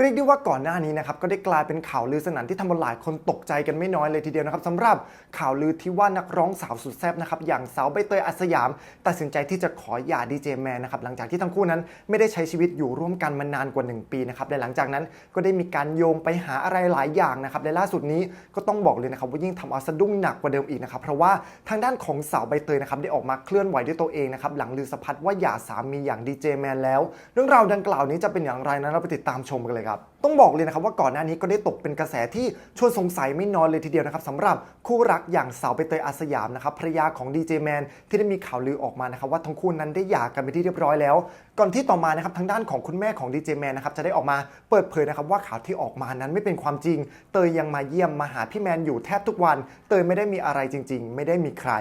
เรียกได้ว่าก่อนหน้านี้นะครับก็ได้กลายเป็นข่าวลือสนั่นที่ทำเอาหลายคนตกใจกันไม่น้อยเลยทีเดียวนะครับสำหรับข่าวลือที่ว่านักร้องสาวสุดแซ่บนะครับอย่างสาวใบเตยอาสยาม ตัดสินใจที่จะขอหย่าดีเจแมนนะครับหลังจากที่ทั้งคู่นั้นไม่ได้ใช้ชีวิตอยู่ร่วมกันมานานกว่า 1 ปีนะครับและหลังจากนั้นก็ได้มีการโยงไปหาอะไรหลายอย่างนะครับและล่าสุดนี้ก็ต้องบอกเลยนะครับว่ายิ่งทำเอาสะดุ้งหนักกว่าเดิมอีกนะครับเพราะว่าทางด้านของสาวใบเตยนะครับได้ออกมาเคลื่อนไหวด้วยตัวเองนะครับหลังลือสะพัดว่าหย่าสามีอย่างดีเจแมนแล้ว เรื่องราวดังกล่าวนี้จะเป็นอย่างไรนั้นเราไปติดตามชมกันเลยครับ ต้องบอกเลยนะครับว่าก่อนหน้านี้ก็ได้ตกเป็นกระแสที่ชวนสงสัยไม่น้อยเลยทีเดียวนะครับสำหรับคู่รักอย่างสาวใบเตยอาสยามนะครับภรรยาของดีเจแมนที่ได้มีข่าวลือออกมานะครับว่าทั้งคู่นั้นได้หย่ากันไปที่เรียบร้อยแล้ว ก่อนที่ต่อมานะครับทางด้านของคุณแม่ของดีเจแมนนะครับจะได้ออกมาเปิดเผยนะครับว่าข่าวที่ออกมานั้นไม่เป็นความจริง เตยยังมาเยี่ยมมาหาพี่แมนอยู่แทบทุกวัน เตยไม่ได้มีอะไรจริง ๆ ไม่ได้มีใคร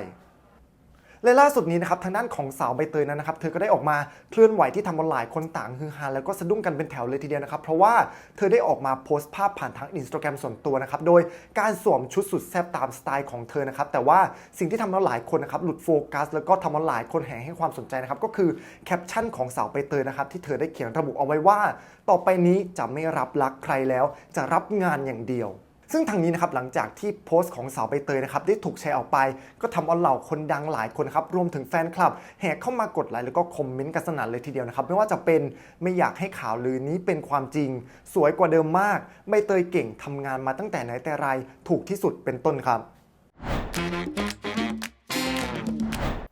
และล่าสุดนี้นะครับทางด้านของสาวใบเตยนั้นนะครับเธอก็ได้ออกมาเคลื่อนไหวที่ทำเอาหลายคนต่างฮือฮาแล้วก็สะดุ้งกันเป็นแถวเลยทีเดียวนะครับ เพราะว่าเธอได้ออกมาโพสต์ภาพผ่านทางอินสตาแกรมส่วนตัวนะครับโดยการสวมชุดสุดแซ่บตามสไตล์ของเธอนะครับแต่ว่าสิ่งที่ทำเอาหลายคนนะครับหลุดโฟกัส แล้วก็ทำเอาหลายคนแห่ให้ความสนใจนะครับก็คือแคปชั่นของสาวใบเตยนะครับที่เธอได้เขียนระบุเอาไว้ว่า ต่อไปนี้จะไม่รับรักใครแล้ว จะรับงานอย่างเดียว ซึ่งทางนี้นะครับหลังจากที่โพสต์ของสาวใบเตยนะครับได้ถูกแชร์ออกไป ก็ทำเอาเหล่าคนดังหลายคนครับรวมถึงแฟนคลับ แห่เข้ามากดไลค์แล้วก็คอมเมนต์กันสนั่นเลยทีเดียวนะครับไม่ว่าจะเป็นไม่อยากให้ข่าวลือนี้เป็นความจริง สวยกว่าเดิมมากใบเตยเก่งทำงานมาตั้งแต่ไหนแต่ไรถูกที่สุดเป็นต้นครับ